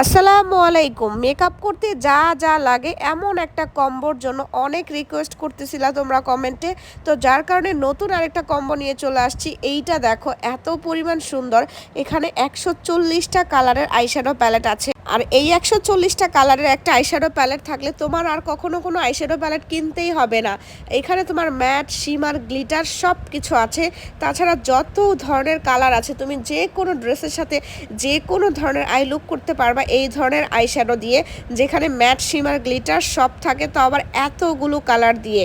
আসসালামু আলাইকুম। মেকআপ করতে যা যা লাগে এমন একটা কম্বোর জন্য অনেক রিকোয়েস্ট করতেছিলা তোমরা কমেন্টে তো যার কারণে নতুন আরেকটা কম্বো নিয়ে চলে আসছি। এইটা দেখো, এত পরিমাণ সুন্দর। এখানে একশো চল্লিশটা কালারের আইশ্যাডো প্যালেট আছে। আর এই একশো চল্লিশটা কালারের একটা আইশ্যাডো প্যালেট থাকলে তোমার আর কখনো কোনো আইশ্যাডো প্যালেট কিনতেই হবে না। এখানে তোমার ম্যাট শিমার গ্লিটার সব কিছু আছে। তাছাড়া যত ধরনের কালার আছে, তুমি যে কোনো ড্রেসের সাথে যে কোনো ধরনের আই লুক করতে পারবা এই ধরনের আইশ্যাডো দিয়ে। যেখানে ম্যাট শিমার গ্লিটার সব থাকে, তো আবার এতগুলো কালার দিয়ে।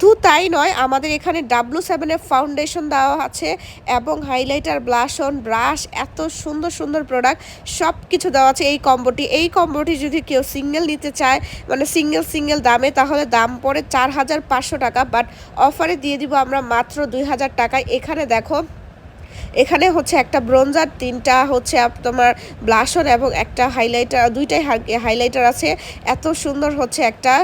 শুধু তাই নয়, আমাদের এখানে ডাব্লু সেভেনের ফাউন্ডেশন দেওয়া আছে এবং হাইলাইটার ব্লাশ অন ব্রাশ এত সুন্দর সুন্দর প্রোডাক্ট সব কিছু দেওয়া আছে এই কম্বোটি এই কম্বোটি যদি কেউ সিঙ্গেল নিতে চায় মানে সিঙ্গেল সিঙ্গেল দামে, তাহলে দাম পড়ে চার হাজার পাঁচশো টাকা বাট অফারে দিয়ে দিব আমরা মাত্র দুই হাজার টাকায়। এখানে দেখো এখানে হচ্ছে একটা ব্রোঞ্জার, তিনটা হচ্ছে তোমার ব্লাশন এবং একটা হাইলাইটার, দুইটাই হাইলাইটার আছে। এত সুন্দর হচ্ছে একটা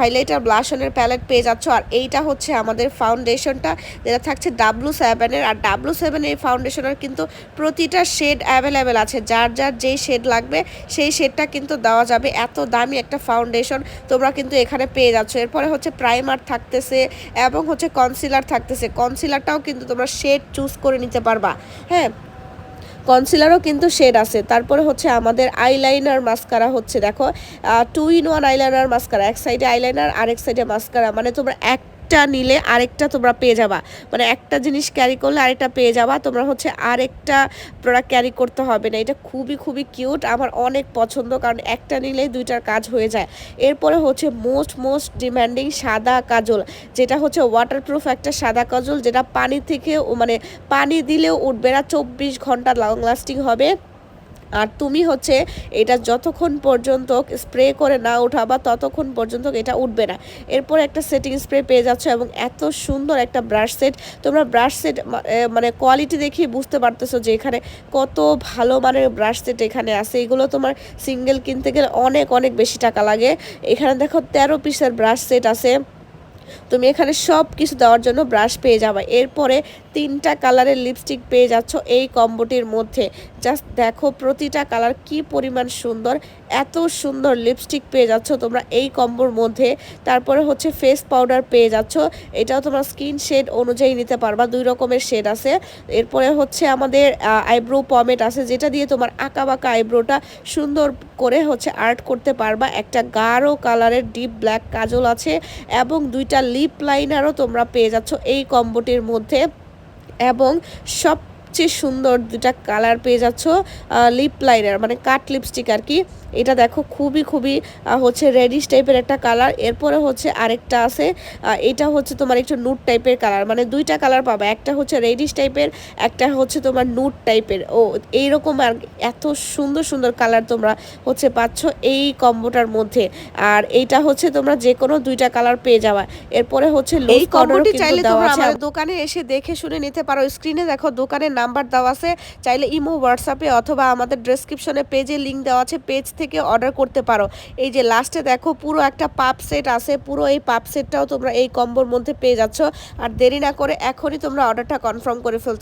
হাইলাইটার ব্লাশনের প্যালেট পেয়ে যাচ্ছ। আর এইটা হচ্ছে আমাদের ফাউন্ডেশনটা, যেটা থাকছে ডাব্লু সেভেনের আর ডাব্লু সেভেনের এই ফাউন্ডেশনের কিন্তু প্রতিটা শেড অ্যাভেলেবেল আছে। যার যার যেই শেড লাগবে, সেই শেডটা কিন্তু দেওয়া যাবে। এত দামি একটা ফাউন্ডেশন তোমরা কিন্তু এখানে পেয়ে যাচ্ছ। এরপরে হচ্ছে প্রাইমার থাকতেছে এবং হচ্ছে কনসিলার থাকতেছে। কনসিলারটাও কিন্তু তোমরা শেড চুজ করে নিতে পারবা। হ্যাঁ কনসিলারও কিন্তু শেড আছে। তারপরে হচ্ছে আমাদের আইলাইনার মাস্কারা হচ্ছে দেখো two in one eyeliner mascara এক সাইডে আইলাইনার আরেক সাইডে মাস্কারা মানে তোমরা একটা নিলে আরেকটা তোমরা পেয়ে যাবা। মানে একটা জিনিস ক্যারি করলে আরেকটা পেয়ে যাবা। তোমরা হচ্ছে আরেকটা প্রোডাক্ট ক্যারি করতে হবে না। এটা খুবই খুবই কিউট আমার অনেক পছন্দ, কারণ একটা নিলেই দুইটার কাজ হয়ে যায়। এরপরে হচ্ছে মোস্ট মোস্ট ডিমান্ডিং সাদা কাজল, যেটা হচ্ছে ওয়াটারপ্রুফ একটা সাদা কাজল, যেটা পানি থেকে মানে পানি দিলেও উঠবে না। চব্বিশ ঘণ্টা লং লাস্টিং হবে। আর তুমি হচ্ছে এটা যতক্ষণ পর্যন্ত স্প্রে করে না উঠাবা ততক্ষণ পর্যন্ত এটা উঠবে না। এরপর একটা সেটিং স্প্রে পেয়ে যাচ্ছ এবং এত সুন্দর একটা ব্রাশ সেট তোমরা ব্রাশ সেট মানে কোয়ালিটি দেখে বুঝতে পারতেছো যে এখানে কত ভালো মানের ব্রাশ সেট এখানে আছে। এগুলো তোমার সিঙ্গেল কিনতে গেলে অনেক অনেক বেশি টাকা লাগে। এখানে দেখো তেরো পিসের ব্রাশ সেট আছে। তুমি এখানে সব কিছু দেওয়ার জন্য ব্রাশ পেয়ে যাবে। এরপরে তিনটা কালারের লিপস্টিক পেয়ে যাচ্ছ এই কম্বোটির মধ্যে। জাস্ট দেখো প্রতিটা কালার কি পরিমাণ সুন্দর, এত সুন্দর লিপস্টিক পেয়ে যাচ্ছ তোমরা এই কম্বোর মধ্যে। তারপরে হচ্ছে ফেস পাউডার পেয়ে যাচ্ছ, এটাও তোমরা স্কিন শেড অনুযায়ী নিতে পারবা, দুই রকমের শেড আছে। এরপরে হচ্ছে আমাদের আইব্রো পমেট আছে, যেটা দিয়ে তোমার আঁকা বাঁকা আইব্রোটা সুন্দর করে হচ্ছে আর্ট করতে পারবা। একটা গাঢ় কালারের ডিপ ব্ল্যাক কাজল আছে এবং দুইটা লিপ লাইনারও তোমরা পেয়ে যাচ্ছ এই কম্বোটির মধ্যে। এবং সবচেয়ে সুন্দর দুটা কালার পেয়ে যাচ্ছ লিপ লাইনার মানে কাট লিপস্টিক আর কি। এটা দেখো খুবই খুবই হচ্ছে রেডিশ টাইপের একটা কালার এরপরে হচ্ছে আরেকটা আছে এটা হচ্ছে তোমার একটু নুট টাইপের কালার মানে দুইটা কালার পাবে একটা হচ্ছে রেডিশ টাইপের একটা হচ্ছে তোমার নুট টাইপের ও এইরকম আর এত সুন্দর সুন্দর কালার তোমরা হচ্ছে পাচ্ছ এই কম্বোটার মধ্যে। আর এইটা হচ্ছে তোমরা যে কোনো দুইটা কালার পেয়ে যাওয়া এরপরে হচ্ছে এই কম্বোটি চাইলে তোমরা আমাদের দোকানে এসে দেখে শুনে নিতে পারো। স্ক্রিনে দেখো দোকানের নাম্বার দেওয়া আছে। চাইলে ইমো, হোয়াটসঅ্যাপে অথবা আমাদের ডেসক্রিপশনে পেজে লিঙ্ক দেওয়া আছে। পেজ থেকে অর্ডার করতে পারো। এই যে লাস্টে দেখো, পুরো একটা পাপ সেট আছে। পুরো এই পাপ সেটটাও তোমরা এই কম্বোর মধ্যে পেয়ে যাচ্ছ। আর দেরি না করে এখনই তোমরা অর্ডারটা কনফার্ম করে ফেলতে